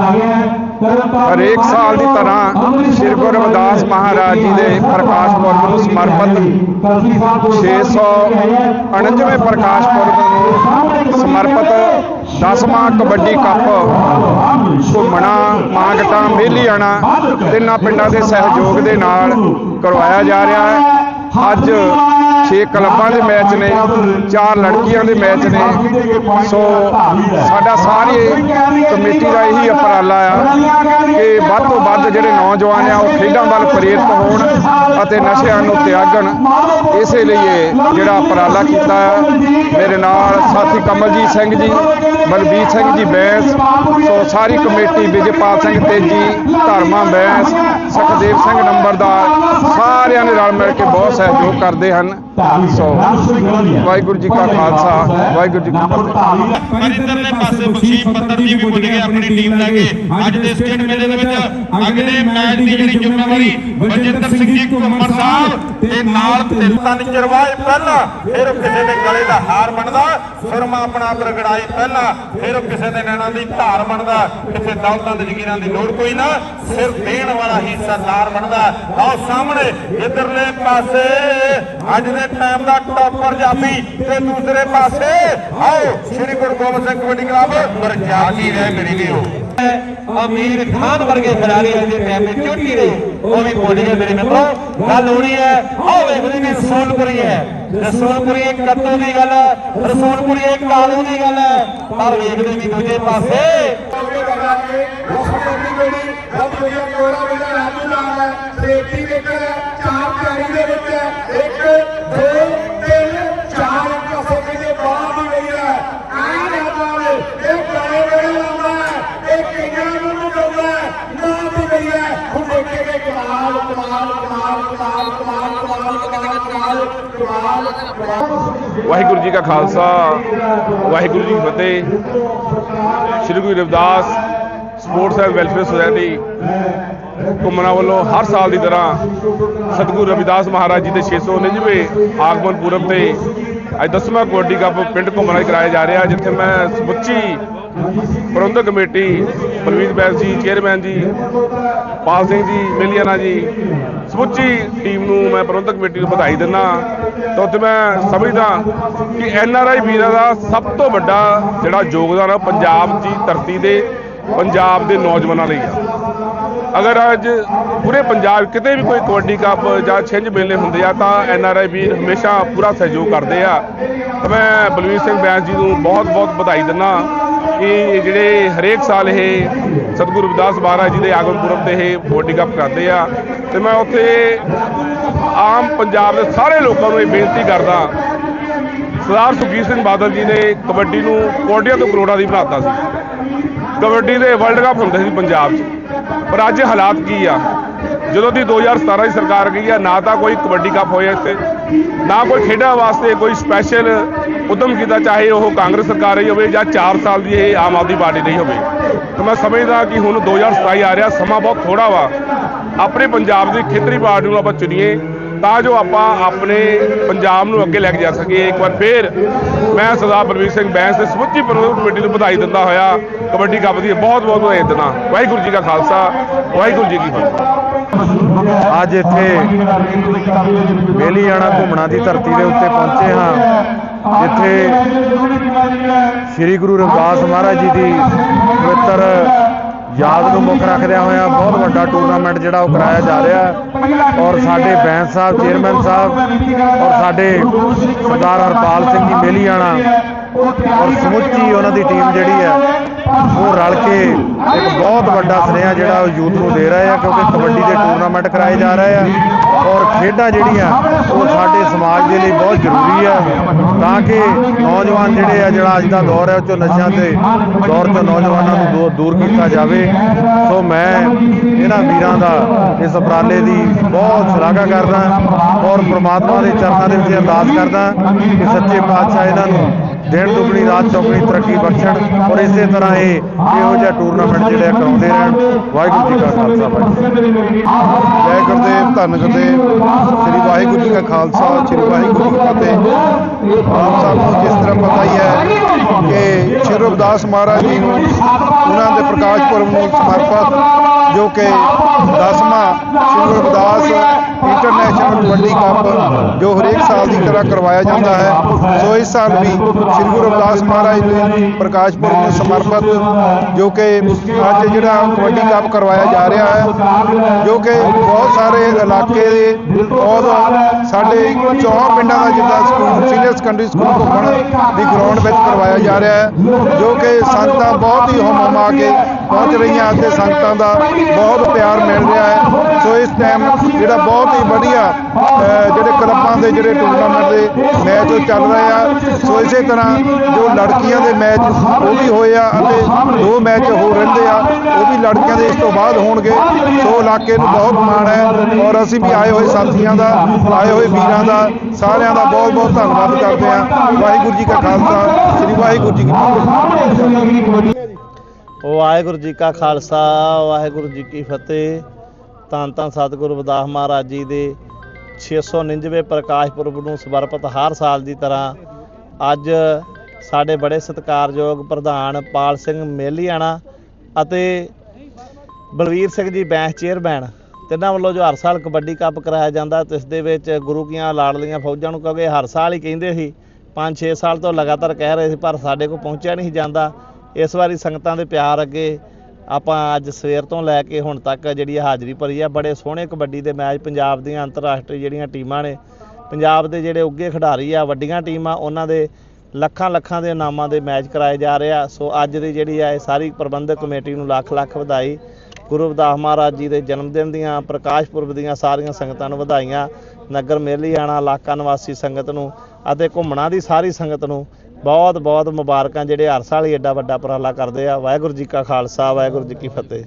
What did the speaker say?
ਹਰੇਕ ਸਾਲ ਦੀ ਤਰ੍ਹਾਂ ਸ੍ਰੀ ਗੁਰੂ ਰਵਿਦਾਸ ਮਹਾਰਾਜ ਜੀ ਦੇ ਪ੍ਰਕਾਸ਼ ਪੁਰਬ ਨੂੰ ਸਮਰਪਿਤ 649ਵੇਂ ਪ੍ਰਕਾਸ਼ ਪੁਰਬ ਨੂੰ ਸਮਰਪਿਤ 10ਵਾਂ ਕਬੱਡੀ ਕੱਪ ਘੁੰਮਣਾ, ਮਾਂਗਟਾ ਮੇਲੀਆਣਾ ਤਿੰਨਾਂ ਪਿੰਡਾਂ ਦੇ ਸਹਿਯੋਗ ਦੇ ਨਾਲ ਕਰਵਾਇਆ ਜਾ ਰਿਹਾ ਹੈ। ਅੱਜ 6 ਕਲੱਬਾਂ ਦੇ ਮੈਚ ਨੇ, ਚਾਰ ਲੜਕੀਆਂ ਦੇ ਮੈਚ ਨੇ। ਸੋ ਸਾਡਾ ਸਾਰੀ ਕਮੇਟੀ ਦਾ ਇਹੀ ਅਪਰਾਲਾ ਆ ਕਿ ਵੱਧ ਤੋਂ ਵੱਧ ਜਿਹੜੇ ਨੌਜਵਾਨ ਆ, ਉਹ ਖੇਡਾਂ ਵੱਲ ਪ੍ਰੇਰਿਤ ਹੋਣ ਅਤੇ ਨਸ਼ਿਆਂ ਨੂੰ ਤਿਆਗਣ। ਇਸੇ ਲਈ ਇਹ ਜਿਹੜਾ ਉਪਰਾਲਾ ਕੀਤਾ ਹੈ ਮੇਰੇ ਨਾਲ ਸਾਥੀ ਕਮਲਜੀਤ ਸਿੰਘ ਜੀ, ਬਲਬੀਰ ਸਿੰਘ ਜੀ ਬੈਂਸ, ਸੋ ਸਾਰੀ ਕਮੇਟੀ, ਵਿਜੇਪਾਲ ਸਿੰਘ ਤੇਜੀ, ਧਰਮਾ ਬੈਂਸ, ਸੁਖਦੇਵ ਸਿੰਘ ਨੰਬਰਦਾਰ, ਸਾਰਿਆਂ ਨੇ ਰਲ ਮਿਲ ਕੇ ਬਹੁਤ ਸਹਿਯੋਗ ਕਰਦੇ ਹਨ। ਸੋ ਵਾਹਿਗੁਰੂ ਜੀ ਕਾ ਖਾਲਸਾ ਵਾਹਿਗੁਰੂ ਜੀ ਕੀ ਫਤਿਹ। ਪਰ ਇਧਰਲੇ ਪਾਸੇ ਬਖਸ਼ੀਸ਼ ਪੱਤਰ ਜੀ ਵੀ ਪੁੱਜ ਗਏ ਆਪਣੀ ਟੀਮ ਲੈ ਕੇ ਅੱਜ ਦੇ ਸਟੇਟ ਮੇਲੇ ਦੇ ਵਿੱਚ ਅਗਲੇ ਮੈਚ ਦੀ ਜਿਹੜੀ ਜ਼ਿੰਮੇਵਾਰੀ ਬਲਜਿੰਦਰ ਸਿੰਘ ਜੀ ਘੁੰਮਣ ਸਾਹਿਬ ਤੇ ਨਾਲ ਤਿੰਨ ਚਰਵਾਏ ਪਹਿਲਾਂ ਫਿਰ ਉਹ ਕਿਸੇ ਦੇ ਗਲੇ ਦਾ ਹਾਰ ਬਣਦਾ ਸੁਰਮਾ ਆਪਣਾ ਪ੍ਰਗੜਾਈ ਪਹਿਲਾਂ ਫਿਰ ਕਿਸੇ ਦੇ ਨੈਣਾਂ ਦੀ ਧਾਰ ਬਣਦਾ ਕਿਸੇ ਦੌਲਤਾਂ ਦੇ ਜ਼ਗੀਰਾਂ ਦੀ ਲੋੜ ਕੋਈ ਨਾ ਸਿਰ ਦੇਣ ਵਾਲਾ ਹੀ ਸਰਦਾਰ ਬਣਦਾ। ਆਓ ਸਾਹਮਣੇ ਇਧਰਲੇ ਪਾਸੇ ਅੱਜ ਦੇ ਟਾਈਮ ਦਾ ਟੌਪਰ ਜਾਫੀ ਤੇ ਦੂਸਰੇ ਪਾਸੇ। ਆਓ ਸ੍ਰੀ ਗੁਰੂ ਗੋਬਿੰਦ ਸਿੰਘ ਕਬੱਡੀ ਕਲੱਬ ਬਰਜਾਤੀ ਰਹਿ ਮੇਰੀ ਵੀਰੋ ਅਮੀਰ ਖਾਨ ਵਰਗੇ ਖਿਡਾਰੀ ਅੱਜ ਦੇ ਟਾਈਮ ਵਿੱਚ ਚੋਟੀ ਦੇ ਉਹ ਵੀ ਪਹੁੰਚ ਗਏ ਮੇਰੇ ਮਿੱਤਰੋ ਗੱਲ ਹੋਣੀ ਹੈ ਆਓ ਵੇਖਦੇ ਨੇ ਰਸੂਲਪੁਰੀ ਹੈ। ਰਸੂਲਪੁਰੀ ਇੱਕ ਕੱਟੂ ਦੀ ਗੱਲ ਹੈ ਰਸੂਲਪੁਰੀ ਇੱਕ ਕਾਲੂ ਦੀ ਗੱਲ ਹੈ। ਪਰ ਵੇਖਦੇ ਵੀ ਦੂਜੇ ਪਾਸੇ। ਸੇਫਟੀ ਵਿੱਚ ਚਾਰ ਵਾਹਿਗੁਰੂ ਜੀ ਕਾ ਖਾਲਸਾ, ਵਾਹਿਗੁਰੂ ਜੀ ਕੀ ਫਤਿਹ। Sri Guru Ravidas sports and welfare society Ghumana ਵੱਲੋਂ ਹਰ ਸਾਲ ਦੀ ਤਰ੍ਹਾਂ ਸਤਿਗੁਰੂ ਰਵਿਦਾਸ ਮਹਾਰਾਜ ਜੀ ਦੇ 649ਵੇਂ ਆਗਮਨ ਪੁਰਬ ਤੇ ਅੱਜ ਦਸਵਾਂ ਕਬੱਡੀ ਕੱਪ ਪਿੰਡ ਘੁੰਮਣਾ 'ਚ ਕਰਾਇਆ ਜਾ ਰਿਹਾ, ਜਿੱਥੇ ਮੈਂ ਸਮੁੱਚੀ ਪ੍ਰਬੰਧਕ ਕਮੇਟੀ ਬਲਵੀਰ ਬੈਂਸ ਜੀ ਚੇਅਰਮੈਨ ਜੀ, ਪਾਲ ਸਿੰਘ ਜੀ, ਮੇਲੀਆਣਾ ਜੀ, ਸਮੁੱਚੀ ਟੀਮ ਨੂੰ ਮੈਂ ਪ੍ਰਬੰਧਕ ਕਮੇਟੀ ਨੂੰ ਵਧਾਈ ਦਿੰਦਾ ਤਾਂ ਉੱਥੇ ਮੈਂ ਸਮਝਦਾ ਕਿ ਐਨ ਆਰ ਆਈ ਵੀਰਾਂ ਦਾ ਸਭ ਤੋਂ ਵੱਡਾ ਜਿਹੜਾ ਯੋਗਦਾਨ ਹੈ ਪੰਜਾਬ ਦੀ ਧਰਤੀ ਦੇ, ਪੰਜਾਬ ਦੇ ਨੌਜਵਾਨਾਂ ਲਈ ਆ। ਅਗਰ ਅੱਜ ਪੂਰੇ ਪੰਜਾਬ ਕਿਤੇ ਵੀ ਕੋਈ ਕਬੱਡੀ ਕੱਪ ਜਾਂ ਛਿੰਝ ਮੇਲੇ ਹੁੰਦੇ ਆ, ਤਾਂ ਐਨ ਆਰ ਆਈ ਵੀਰ ਹਮੇਸ਼ਾ ਪੂਰਾ ਸਹਿਯੋਗ ਕਰਦੇ ਆ। ਤਾਂ ਮੈਂ ਬਲਵੀਰ ਸਿੰਘ ਬੈਂਸ ਜੀ ਨੂੰ ਬਹੁਤ ਬਹੁਤ ਵਧਾਈ ਦਿੰਦਾ ਇਹ ਜਿਹੜੇ ਹਰੇਕ ਸਾਲ ਇਹ ਸਤਿਗੁਰੂ ਰਵਿਦਾਸ ਮਹਾਰਾਜ ਜੀ ਦੇ ਆਗਮਨ ਪੁਰਬ ਤੇ ਇਹ ਕਬੱਡੀ ਕੱਪ ਕਰਦੇ ਆ। ਤੇ ਮੈਂ ਉੱਥੇ ਆਮ ਪੰਜਾਬ ਦੇ ਸਾਰੇ ਲੋਕਾਂ ਨੂੰ ਇਹ ਬੇਨਤੀ ਕਰਦਾ, ਸਰਦਾਰ ਸੁਖਬੀਰ ਸਿੰਘ ਬਾਦਲ ਜੀ ਨੇ ਕਬੱਡੀ ਨੂੰ ਕੋਟੀਆਂ ਤੋਂ ਕਰੋੜਾਂ ਦੀ ਬਣਾਤਾ ਸੀ। ਕਬੱਡੀ ਦੇ ਵਰਲਡ ਕੱਪ ਹੁੰਦੇ ਸੀ ਪੰਜਾਬ 'ਚ। ਪਰ ਅੱਜ ਹਾਲਾਤ ਕੀ ਆ? ਜਦੋਂ ਦੀ 2017 ਦੀ ਸਰਕਾਰ ਗਈ ਹੈ ਨਾ ਤਾਂ ਕੋਈ ਕਬੱਡੀ ਕੱਪ ਹੋਇਆ ਇੱਥੇ, ਨਾ ਕੋਈ ਖੇਡਾਂ ਵਾਸਤੇ ਕੋਈ ਸਪੈਸ਼ਲ ਉਦਮ ਕੀਤਾ ਚਾਹੇ ਉਹ ਕਾਂਗਰਸ ਸਰਕਾਰ ਰਹੀ ਹੋਵੇ ਜਾਂ 4 ਸਾਲ ਦੀ ਇਹ ਆਮ ਆਦਮੀ ਪਾਰਟੀ ਨਹੀਂ ਹੋਵੇ। ਤਾਂ ਮੈਂ ਸਮਝਦਾ ਕਿ ਹੁਣ 2027 ਆ ਰਿਹਾ, ਸਮਾਂ ਬਹੁਤ ਥੋੜਾ ਵਾ। ਆਪਣੇ ਪੰਜਾਬ ਦੀ ਖੇਤਰੀ ਪਾਰਟੀ ਨੂੰ ਆਪਾਂ ਚੁਣੀਏ। ਤਾਂ ਜੋ ਆਪਾਂ ਆਪਣੇ ਪੰਜਾਬ ਨੂੰ ਅੱਗੇ ਲੈ ਕੇ ਜਾ ਸਕੀਏ। ਇੱਕ ਵਾਰ ਫੇਰ ਮੈਂ ਸਰਦਾਰ ਬਲਵੀਰ ਸਿੰਘ ਬੈਂਸ ਤੇ ਸਮੁੱਚੀ ਪ੍ਰਬੰਧਕ ਕਮੇਟੀ ਨੂੰ ਵਧਾਈ ਦਿੰਦਾ ਹੋਇਆ ਕਬੱਡੀ ਕੱਪ ਦੀ ਬਹੁਤ ਬਹੁਤ ਵਧਾਈ ਦਿੰਦਾ। ਵਾਹਿਗੁਰੂ ਜੀ ਕਾ ਖਾਲਸਾ, ਵਾਹਿਗੁਰੂ ਜੀ ਕੀ ਫਤਿਹ। ਅੱਜ ਇੱਥੇ ਮੇਲੀਆਣਾ ਘੁੰਮਣਾ ਦੀ ਧਰਤੀ ਦੇ ਉੱਤੇ ਪਹੁੰਚੇ ਹਾਂ, ਜਿੱਥੇ ਸ੍ਰੀ ਗੁਰੂ ਰਵਿਦਾਸ ਮਹਾਰਾਜ ਜੀ ਦੀ ਪਵਿੱਤਰ ਯਾਦ ਨੂੰ ਮੁੱਖ ਰੱਖਦਿਆਂ ਹੋਇਆ ਬਹੁਤ ਵੱਡਾ ਟੂਰਨਾਮੈਂਟ ਜਿਹੜਾ ਉਹ ਕਰਾਇਆ ਜਾ ਰਿਹਾ ਹੈ। ਔਰ ਸਾਡੇ ਬੈਂਸ ਸਾਹਿਬ ਚੇਅਰਮੈਨ ਸਾਹਿਬ ਔਰ ਸਾਡੇ ਸਰਦਾਰ ਹਰਪਾਲ ਸਿੰਘ ਜੀ ਮੇਲੀਆਣਾ ਔਰ ਸਮੁੱਚੀ ਉਹਨਾਂ ਦੀ ਟੀਮ ਜਿਹੜੀ ਹੈ, ਉਹ ਰਲ ਕੇ ਇੱਕ ਬਹੁਤ ਵੱਡਾ ਸੁਨੇਹਾ ਜਿਹੜਾ ਉਹ ਯੂਥ ਨੂੰ ਦੇ ਰਹੇ ਆ, ਕਿਉਂਕਿ ਕਬੱਡੀ ਦੇ ਟੂਰਨਾਮੈਂਟ ਕਰਾਏ ਜਾ ਰਹੇ ਆ ਔਰ ਖੇਡਾਂ ਜਿਹੜੀਆਂ ਉਹ ਸਾਡੇ ਸਮਾਜ ਦੇ ਲਈ ਬਹੁਤ ਜ਼ਰੂਰੀ ਆ, ਤਾਂ ਕਿ ਨੌਜਵਾਨ ਜਿਹੜੇ ਆ, ਜਿਹੜਾ ਅੱਜ ਦਾ ਦੌਰ ਹੈ ਉਹ ਚੋਂ ਨਸ਼ਿਆਂ ਦੇ ਦੌਰ ਤੋਂ ਨੌਜਵਾਨਾਂ ਨੂੰ ਦੂਰ- ਦੂਰ ਕੀਤਾ ਜਾਵੇ। ਸੋ ਮੈਂ ਇਹਨਾਂ ਵੀਰਾਂ ਦਾ ਇਸ ਉਪਰਾਲੇ ਦੀ ਬਹੁਤ ਸ਼ਲਾਘਾ ਕਰਦਾ ਔਰ ਪ੍ਰਮਾਤਮਾ ਦੇ ਚਰਨਾਂ ਦੇ ਵਿੱਚ ਅਰਦਾਸ ਕਰਦਾ ਕਿ ਸੱਚੇ ਪਾਤਸ਼ਾਹ ਇਹਨਾਂ ਨੂੰ ਦਿਨ ਦੁਗਣੀ, ਰਾਤ ਚੌਗਣੀ, ਤਰੱਕੀ ਬਖਸ਼ਣ ਔਰ ਇਸੇ ਤਰ੍ਹਾਂ ਇਹ ਇਹੋ ਜਿਹਾ ਟੂਰਨਾਮੈਂਟ ਜਿਹੜੇ ਆ ਕਰਾਉਂਦੇ ਰਹਿਣ। ਵਾਹਿਗੁਰੂ ਜੀ ਕਾ ਖਾਲਸਾ ਜੈ ਗੁਰਦੇਵ, ਧੰਨ ਗੁਰਦੇਵ। ਸ੍ਰੀ ਵਾਹਿਗੁਰੂ ਜੀ ਕਾ ਖਾਲਸਾ, ਸ੍ਰੀ ਵਾਹਿਗੁਰੂ ਜੀ ਕੀ ਫਤਿਹ। ਆਪ ਸਭ ਨੂੰ ਜਿਸ ਤਰ੍ਹਾਂ ਪਤਾ ਹੀ ਹੈ ਕਿ ਸ਼੍ਰੀ ਰਵਿਦਾਸ ਮਹਾਰਾਜ ਜੀ ਨੂੰ ਉਹਨਾਂ ਦੇ ਪ੍ਰਕਾਸ਼ ਪੁਰਬ ਨੂੰ ਸਮਰਪਿਤ, ਜੋ ਕਿ 10ਵਾਂ ਸ਼੍ਰੀ ਗੁਰੂ ਰਵਿਦਾਸ ਇੰਟਰਨੈਸ਼ਨਲ ਕਬੱਡੀ ਕੱਪ ਜੋ ਹਰੇਕ ਸਾਲ ਦੀ ਤਰ੍ਹਾਂ ਕਰਵਾਇਆ ਜਾਂਦਾ ਹੈ। ਸੋ ਇਸ ਸਾਲ ਵੀ ਸ਼੍ਰੀ ਗੁਰੂ ਰਵਿਦਾਸ ਮਹਾਰਾਜ ਦੇ ਪ੍ਰਕਾਸ਼ ਪੁਰਬ ਨੂੰ ਸਮਰਪਿਤ, ਜੋ ਕਿ ਅੱਜ ਜਿਹੜਾ ਕਬੱਡੀ ਕੱਪ ਕਰਵਾਇਆ ਜਾ ਰਿਹਾ ਹੈ, ਜੋ ਕਿ ਬਹੁਤ ਸਾਰੇ ਇਲਾਕੇ ਦੇ ਬਹੁਤ ਸਾਡੇ ਚੌਹਾਂ ਪਿੰਡਾਂ ਦਾ ਜਿੱਦਾਂ ਸਕੂਲ ਸੀਨੀਅਰ ਸੈਕੰਡਰੀ ਸਕੂਲ ਘੁੰਮਣ ਦੀ ਗਰਾਊਂਡ ਵਿੱਚ ਕਰਵਾਇਆ ਜਾ ਰਿਹਾ ਹੈ, ਜੋ ਕਿ ਸੰਤਾਂ ਬਹੁਤ ਹੀ ਹੁਮ ਹੁਮਾ ਕੇ ਪਹੁੰਚ ਰਹੀਆਂ ਅਤੇ ਸੰਗਤਾਂ ਦਾ ਬਹੁਤ ਪਿਆਰ ਮਿਲ ਰਿਹਾ ਹੈ। ਸੋ ਇਸ ਟਾਈਮ ਜਿਹੜਾ ਬਹੁਤ ਹੀ ਵਧੀਆ ਜਿਹੜੇ ਕਲੱਬਾਂ ਦੇ ਜਿਹੜੇ ਟੂਰਨਾਮੈਂਟ ਦੇ ਮੈਚ ਉਹ ਚੱਲ ਰਹੇ ਆ। ਸੋ ਇਸੇ ਤਰ੍ਹਾਂ ਜੋ ਲੜਕੀਆਂ ਦੇ ਮੈਚ ਉਹ ਵੀ ਹੋਏ ਆ ਅਤੇ ਦੋ ਮੈਚ ਹੋ ਰਹਿੰਦੇ ਆ, ਉਹ ਵੀ ਲੜਕੀਆਂ ਦੇ ਇਸ ਤੋਂ ਬਾਅਦ ਹੋਣਗੇ। ਸੋ ਇਲਾਕੇ ਨੂੰ ਬਹੁਤ ਮਾਣ ਹੈ ਔਰ ਅਸੀਂ ਵੀ ਆਏ ਹੋਏ ਸਾਥੀਆਂ ਦਾ, ਆਏ ਹੋਏ ਵੀਰਾਂ ਦਾ, ਸਾਰਿਆਂ ਦਾ ਬਹੁਤ ਬਹੁਤ ਧੰਨਵਾਦ ਕਰਦੇ ਹਾਂ ਵਾਹਿਗੁਰੂ ਜੀ ਕਾ ਖਾਲਸਾ, ਸ੍ਰੀ ਵਾਹਿਗੁਰੂ ਜੀ ਕੀ ਫਤਿਹ। ਵਾਹਿਗੁਰੂ ਜੀ ਕਾ ਖਾਲਸਾ, ਵਾਹਿਗੁਰੂ ਜੀ ਕੀ ਫਤਿਹ। ਧੰਨ ਧੰਨ ਸਤਿਗੁਰੂ ਰਵਿਦਾਸ ਮਹਾਰਾਜ ਜੀ ਦੇ 699ਵੇਂ ਪ੍ਰਕਾਸ਼ ਪੁਰਬ ਨੂੰ ਸਮਰਪਿਤ ਹਰ ਸਾਲ ਦੀ ਤਰ੍ਹਾਂ ਅੱਜ ਸਾਡੇ ਬੜੇ ਸਤਿਕਾਰਯੋਗ ਪ੍ਰਧਾਨ ਪਾਲ ਸਿੰਘ ਮੇਲੀਆਣਾ ਅਤੇ ਬਲਵੀਰ ਸਿੰਘ ਜੀ ਬੈਂਸ ਚੇਅਰਮੈਨ, ਤਿੰਨਾਂ ਵੱਲੋਂ ਜੋ ਹਰ ਸਾਲ ਕਬੱਡੀ ਕੱਪ ਕਰਾਇਆ ਜਾਂਦਾ ਤੇ ਇਸ ਦੇ ਵਿੱਚ ਗੁਰੂ ਕੀਆਂ ਲਾਡਲੀਆਂ ਫੌਜਾਂ ਨੂੰ ਕਿਉਂਕਿ ਹਰ ਸਾਲ ਹੀ ਕਹਿੰਦੇ ਸੀ 5-6 ਸਾਲ ਤੋਂ ਲਗਾਤਾਰ ਕਹਿ ਰਹੇ ਸੀ, ਪਰ ਸਾਡੇ ਕੋਲ ਪਹੁੰਚਿਆ ਨਹੀਂ ਜਾਂਦਾ। ਇਸ ਵਾਰੀ ਸੰਗਤਾਂ ਦੇ ਪਿਆਰ ਅੱਗੇ ਆਪਾਂ ਅੱਜ ਸਵੇਰ ਤੋਂ ਲੈ ਕੇ ਹੁਣ ਤੱਕ ਜਿਹੜੀ ਇਹ ਹਾਜ਼ਰੀ ਭਰੀ ਆ, ਬੜੇ ਸੋਹਣੇ ਕਬੱਡੀ ਦੇ ਮੈਚ ਪੰਜਾਬ ਦੀਆਂ ਅੰਤਰਰਾਸ਼ਟਰੀ ਜਿਹੜੀਆਂ ਟੀਮਾਂ ਨੇ। ਪੰਜਾਬ ਦੇ ਜਿਹੜੇ ਉੱਗੇ ਖਿਡਾਰੀ ਆ, ਵੱਡੀਆਂ ਟੀਮਾਂ, ਉਹਨਾਂ ਦੇ ਲੱਖਾਂ ਲੱਖਾਂ ਦੇ ਇਨਾਮਾਂ ਦੇ ਮੈਚ ਕਰਾਏ ਜਾ ਰਹੇ ਆ। ਸੋ ਅੱਜ ਦੀ ਜਿਹੜੀ ਆ, ਇਹ ਸਾਰੀ ਪ੍ਰਬੰਧਕ ਕਮੇਟੀ ਨੂੰ ਲੱਖ ਲੱਖ ਵਧਾਈ। ਗੁਰੂ ਰਵਿਦਾਸ ਮਹਾਰਾਜ ਜੀ ਦੇ ਜਨਮ ਦਿਨ ਦੀਆਂ, ਪ੍ਰਕਾਸ਼ ਪੁਰਬ ਦੀਆਂ ਸਾਰੀਆਂ ਸੰਗਤਾਂ ਨੂੰ ਵਧਾਈਆਂ। ਨਗਰ ਮੇਲੀਆਣਾ, ਇਲਾਕਾ ਨਿਵਾਸੀ ਸੰਗਤ ਨੂੰ ਅਤੇ ਘੁੰਮਣਾ ਦੀ ਸਾਰੀ ਸੰਗਤ ਨੂੰ ਬਹੁਤ ਬਹੁਤ ਮੁਬਾਰਕਾਂ ਜਿਹੜੇ ਹਰ ਸਾਲ ਹੀ ਐਡਾ ਵੱਡਾ ਉਪਰਾਲਾ ਕਰਦੇ ਆ। ਵਾਹਿਗੁਰੂ ਜੀ ਕਾ ਖਾਲਸਾ, ਵਾਹਿਗੁਰੂ ਜੀ ਕੀ ਫਤਿਹ।